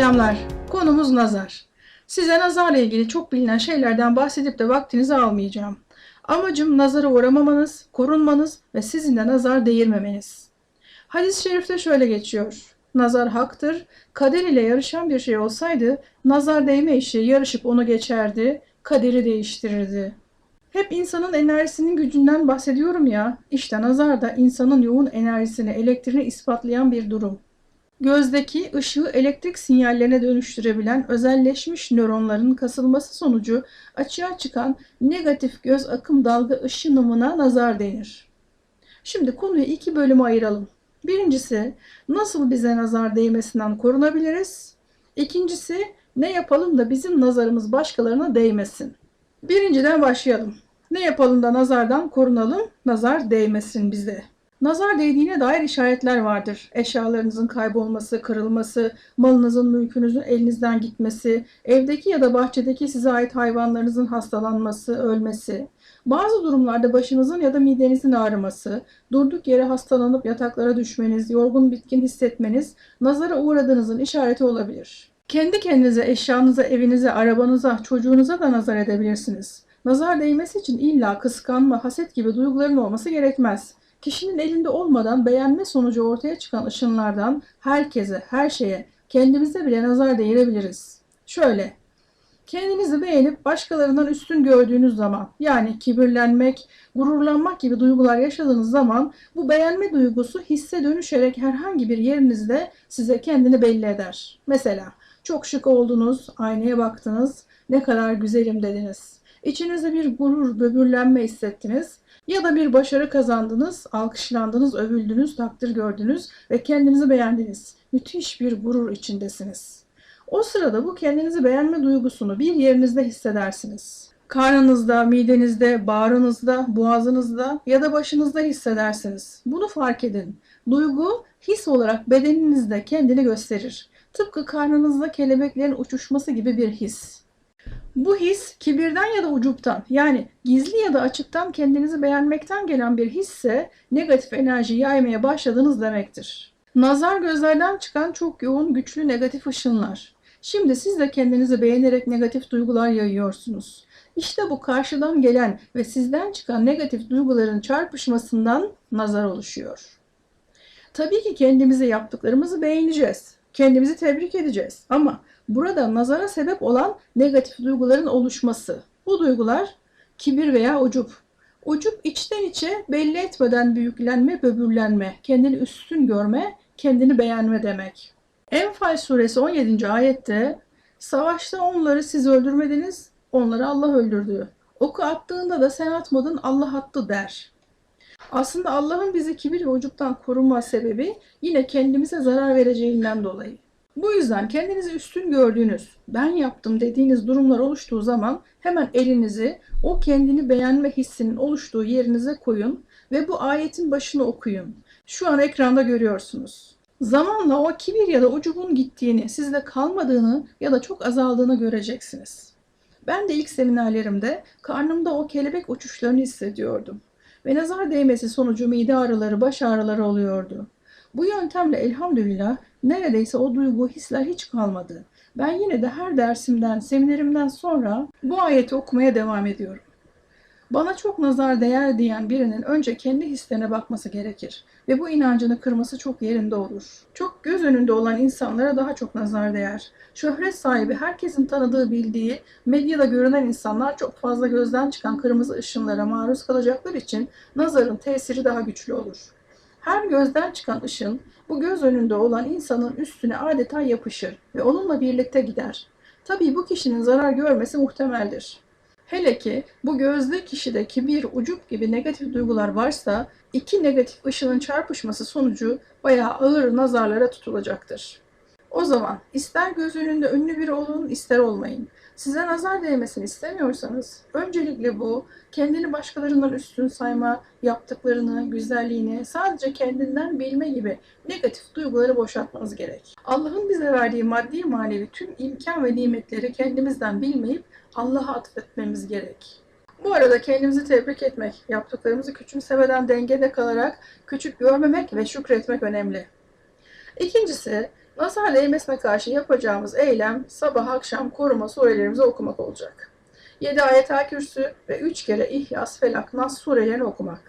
Selamlar. Konumuz nazar. Size nazarla ilgili çok bilinen şeylerden bahsedip de vaktinizi almayacağım. Amacım nazara uğramamanız, korunmanız ve sizin de nazar değirmemeniz. Hadis-i şerifte şöyle geçiyor. Nazar haktır. Kader ile yarışan bir şey olsaydı nazar değme işi yarışıp onu geçerdi, kaderi değiştirirdi. Hep insanın enerjisinin gücünden bahsediyorum ya. İşte nazar da insanın yoğun enerjisini, elektriğini ispatlayan bir durum. Gözdeki ışığı elektrik sinyallerine dönüştürebilen özelleşmiş nöronların kasılması sonucu açığa çıkan negatif göz akım dalga ışınımına nazar denir. Şimdi konuyu iki bölüme ayıralım. Birincisi nasıl bize nazar değmesinden korunabiliriz? İkincisi ne yapalım da bizim nazarımız başkalarına değmesin? Birinciden başlayalım. Ne yapalım da nazardan korunalım, nazar değmesin bize. Nazar değdiğine dair işaretler vardır. Eşyalarınızın kaybolması, kırılması, malınızın, mülkünüzün elinizden gitmesi, evdeki ya da bahçedeki size ait hayvanlarınızın hastalanması, ölmesi. Bazı durumlarda başınızın ya da midenizin ağrıması, durduk yere hastalanıp yataklara düşmeniz, yorgun bitkin hissetmeniz nazara uğradığınızın işareti olabilir. Kendi kendinize, eşyanıza, evinize, arabanıza, çocuğunuza da nazar edebilirsiniz. Nazar değmesi için illa kıskanma, haset gibi duyguların olması gerekmez. Kişinin elinde olmadan beğenme sonucu ortaya çıkan ışınlardan herkese, her şeye, kendimize bile nazar değirebiliriz. Şöyle, kendinizi beğenip başkalarından üstün gördüğünüz zaman, yani kibirlenmek, gururlanmak gibi duygular yaşadığınız zaman bu beğenme duygusu hisse dönüşerek herhangi bir yerinizde size kendini belli eder. Mesela çok şık oldunuz, aynaya baktınız, ne kadar güzelim dediniz. İçinizde bir gurur, böbürlenme hissettiniz ya da bir başarı kazandınız, alkışlandınız, övüldünüz, takdir gördünüz ve kendinizi beğendiniz. Müthiş bir gurur içindesiniz. O sırada bu kendinizi beğenme duygusunu bir yerinizde hissedersiniz. Karnınızda, midenizde, bağrınızda, boğazınızda ya da başınızda hissedersiniz. Bunu fark edin. Duygu his olarak bedeninizde kendini gösterir. Tıpkı karnınızda kelebeklerin uçuşması gibi bir his. Bu his kibirden ya da ucuptan yani gizli ya da açıktan kendinizi beğenmekten gelen bir hisse negatif enerji yaymaya başladınız demektir. Nazar gözlerden çıkan çok yoğun güçlü negatif ışınlar. Şimdi siz de kendinizi beğenerek negatif duygular yayıyorsunuz. İşte bu karşıdan gelen ve sizden çıkan negatif duyguların çarpışmasından nazar oluşuyor. Tabii ki kendimize yaptıklarımızı beğeneceğiz. Kendimizi tebrik edeceğiz. Ama burada nazara sebep olan negatif duyguların oluşması. Bu duygular kibir veya ucup. Ucup içten içe belli etmeden büyüklenme, böbürlenme, kendini üstün görme, kendini beğenme demek. Enfal suresi 17. ayette Savaşta onları siz öldürmediniz, onları Allah öldürdü. Oku attığında da sen atmadın Allah attı der. Aslında Allah'ın bizi kibir ve ucuptan korunma sebebi yine kendimize zarar vereceğinden dolayı. Bu yüzden kendinizi üstün gördüğünüz, ben yaptım dediğiniz durumlar oluştuğu zaman hemen elinizi o kendini beğenme hissinin oluştuğu yerinize koyun ve bu ayetin başını okuyun. Şu an ekranda görüyorsunuz. Zamanla o kibir ya da ucubun gittiğini, sizde kalmadığını ya da çok azaldığını göreceksiniz. Ben de ilk seminerlerimde karnımda o kelebek uçuşlarını hissediyordum ve nazar değmesi sonucu mide ağrıları, baş ağrıları oluyordu. Bu yöntemle elhamdülillah neredeyse o duygu, hisler hiç kalmadı. Ben yine de her dersimden, seminerimden sonra bu ayeti okumaya devam ediyorum. Bana çok nazar değer diyen birinin önce kendi hislerine bakması gerekir ve bu inancını kırması çok yerinde olur. Çok göz önünde olan insanlara daha çok nazar değer. Şöhret sahibi, herkesin tanıdığı, bildiği, medyada görünen insanlar çok fazla gözden çıkan kırmızı ışınlara maruz kalacaklar için nazarın tesiri daha güçlü olur. Her gözden çıkan ışın bu göz önünde olan insanın üstüne adeta yapışır ve onunla birlikte gider. Tabii bu kişinin zarar görmesi muhtemeldir. Hele ki bu gözde kişide kibir, ucup gibi negatif duygular varsa iki negatif ışının çarpışması sonucu bayağı ağır nazarlara tutulacaktır. O zaman ister göz önünde ünlü biri olun ister olmayın. Size nazar değmesini istemiyorsanız öncelikle bu kendini başkalarından üstün sayma, yaptıklarını, güzelliğini sadece kendinden bilme gibi negatif duyguları boşaltmanız gerek. Allah'ın bize verdiği maddi manevi tüm imkan ve nimetleri kendimizden bilmeyip Allah'a atfetmemiz gerek. Bu arada kendimizi tebrik etmek, yaptıklarımızı küçümsemeden dengede kalarak küçük görmemek ve şükretmek önemli. İkincisi, Nazar değmesine karşı yapacağımız eylem sabah akşam koruma surelerimizi okumak olacak. 7 ayet kürsü ve 3 kere İhlas, Felak, Nas surelerini okumak.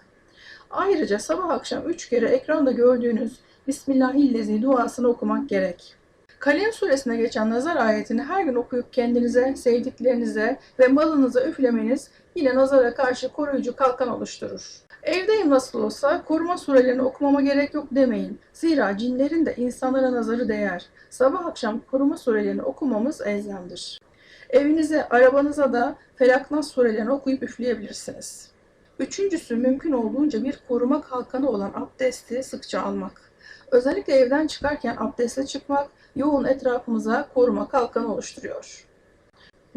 Ayrıca sabah akşam 3 kere ekranda gördüğünüz Bismillahillezi duasını okumak gerek. Kalem suresine geçen nazar ayetini her gün okuyup kendinize, sevdiklerinize ve malınıza üflemeniz yine nazara karşı koruyucu kalkan oluşturur. Evdeyim nasıl olsa koruma surelerini okumama gerek yok demeyin. Zira cinlerin de insanlara nazarı değer. Sabah akşam koruma surelerini okumamız elzemdir. Evinize, arabanıza da Felak-Nas surelerini okuyup üfleyebilirsiniz. Üçüncüsü mümkün olduğunca bir koruma kalkanı olan abdesti sıkça almak. Özellikle evden çıkarken abdestle çıkmak yoğun etrafımıza koruma kalkanı oluşturuyor.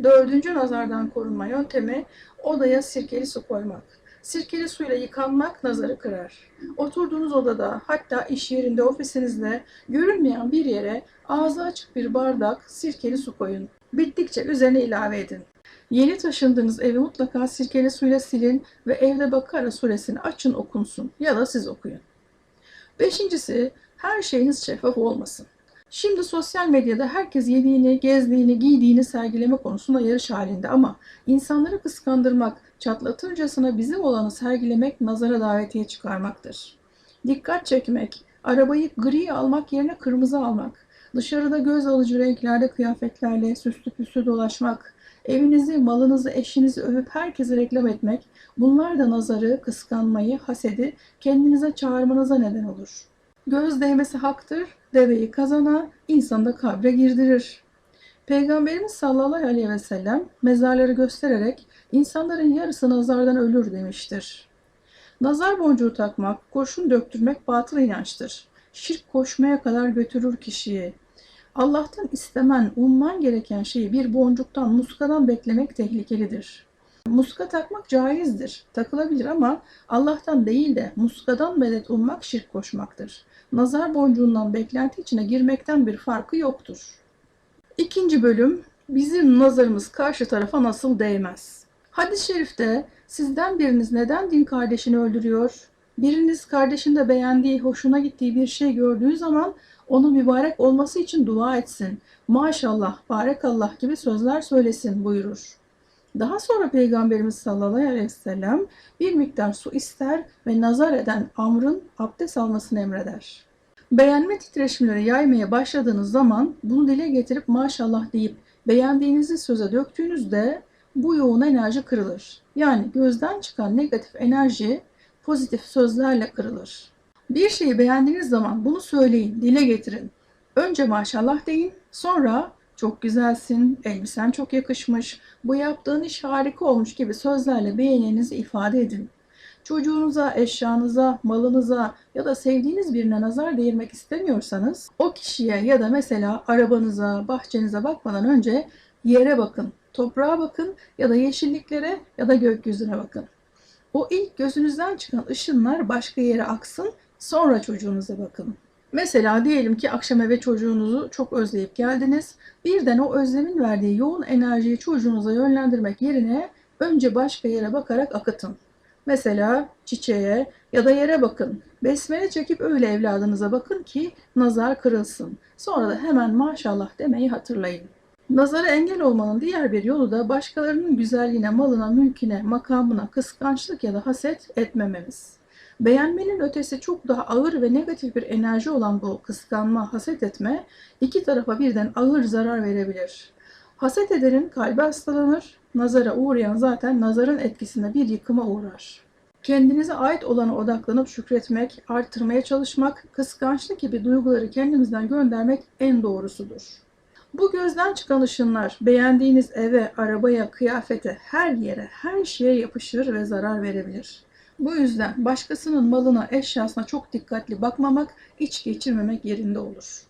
Dördüncü nazardan korunma yöntemi odaya sirkeli su koymak. Sirkeli suyla yıkanmak nazarı kırar. Oturduğunuz odada hatta iş yerinde ofisinizde görünmeyen bir yere ağzı açık bir bardak sirkeli su koyun. Bittikçe üzerine ilave edin. Yeni taşındığınız evi mutlaka sirkeli suyla silin ve evde Bakara suresini açın okunsun ya da siz okuyun. Beşincisi her şeyiniz şeffaf olmasın. Şimdi sosyal medyada herkes yediğini, gezdiğini, giydiğini sergileme konusunda yarış halinde ama insanları kıskandırmak, çatlatırcasına bizim olanı sergilemek nazara davetiye çıkarmaktır. Dikkat çekmek, arabayı gri almak yerine kırmızı almak, dışarıda göz alıcı renklerde kıyafetlerle süslü püslü dolaşmak, evinizi, malınızı, eşinizi övüp herkese reklam etmek, bunlar da nazarı, kıskanmayı, hasedi kendinize çağırmanıza neden olur. Göz değmesi haktır, deveyi kazana, insanı da kabre girdirir. Peygamberimiz sallallahu aleyhi ve sellem mezarları göstererek insanların yarısı nazardan ölür demiştir. Nazar boncuğu takmak, kurşun döktürmek batıl inançtır. Şirk koşmaya kadar götürür kişiyi. Allah'tan istemen, umman gereken şeyi bir boncuktan, muskadan beklemek tehlikelidir. Muska takmak caizdir, takılabilir ama Allah'tan değil de muskadan medet ummak şirk koşmaktır. Nazar boncuğundan beklenti içine girmekten bir farkı yoktur. İkinci bölüm, bizim nazarımız karşı tarafa nasıl değmez? Hadis-i şerifte sizden biriniz neden din kardeşini öldürüyor? Biriniz kardeşinde beğendiği, hoşuna gittiği bir şey gördüğü zaman onun mübarek olması için dua etsin. Maşallah, barekallah gibi sözler söylesin buyurur. Daha sonra Peygamberimiz sallallahu aleyhi ve sellem bir miktar su ister ve nazar eden Amr'ın abdest almasını emreder. Beğenme titreşimleri yaymaya başladığınız zaman bunu dile getirip maşallah deyip beğendiğinizi söze döktüğünüzde bu yoğun enerji kırılır. Yani gözden çıkan negatif enerji pozitif sözlerle kırılır. Bir şeyi beğendiğiniz zaman bunu söyleyin, dile getirin. Önce maşallah deyin, sonra çok güzelsin, elbisen çok yakışmış, bu yaptığın iş harika olmuş gibi sözlerle beğeninizi ifade edin. Çocuğunuza, eşyanıza, malınıza ya da sevdiğiniz birine nazar değirmek istemiyorsanız o kişiye ya da mesela arabanıza, bahçenize bakmadan önce yere bakın, toprağa bakın ya da yeşilliklere ya da gökyüzüne bakın. O ilk gözünüzden çıkan ışınlar başka yere aksın, sonra çocuğunuza bakın. Mesela diyelim ki akşam eve çocuğunuzu çok özleyip geldiniz. Birden o özlemin verdiği yoğun enerjiyi çocuğunuza yönlendirmek yerine önce başka yere bakarak akıtın. Mesela çiçeğe ya da yere bakın. Besmele çekip öyle evladınıza bakın ki nazar kırılsın. Sonra da hemen maşallah demeyi hatırlayın. Nazara engel olmanın diğer bir yolu da başkalarının güzelliğine, malına, mülküne, makamına kıskançlık ya da haset etmememiz. Beğenmenin ötesi çok daha ağır ve negatif bir enerji olan bu kıskanma, haset etme iki tarafa birden ağır zarar verebilir. Haset edenin kalbi hastalanır, nazara uğrayan zaten nazarın etkisinde bir yıkıma uğrar. Kendinize ait olana odaklanıp şükretmek, arttırmaya çalışmak, kıskançlık gibi duyguları kendimizden göndermek en doğrusudur. Bu gözden çıkan ışınlar beğendiğiniz eve, arabaya, kıyafete, her yere, her şeye yapışır ve zarar verebilir. Bu yüzden başkasının malına, eşyasına çok dikkatli bakmamak, iç geçirmemek yerinde olur.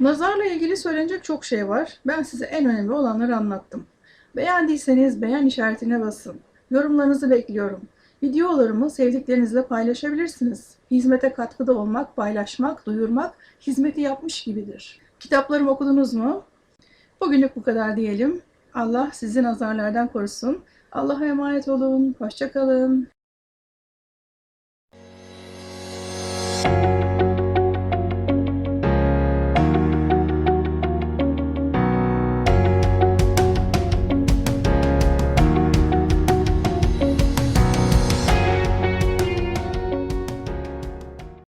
Nazarla ilgili söylenecek çok şey var. Ben size en önemli olanları anlattım. Beğendiyseniz beğen işaretine basın. Yorumlarınızı bekliyorum. Videolarımı sevdiklerinizle paylaşabilirsiniz. Hizmete katkıda olmak, paylaşmak, duyurmak hizmeti yapmış gibidir. Kitaplarımı okudunuz mu? Bugünlük bu kadar diyelim. Allah sizi nazarlardan korusun. Allah'a emanet olun. Hoşçakalın.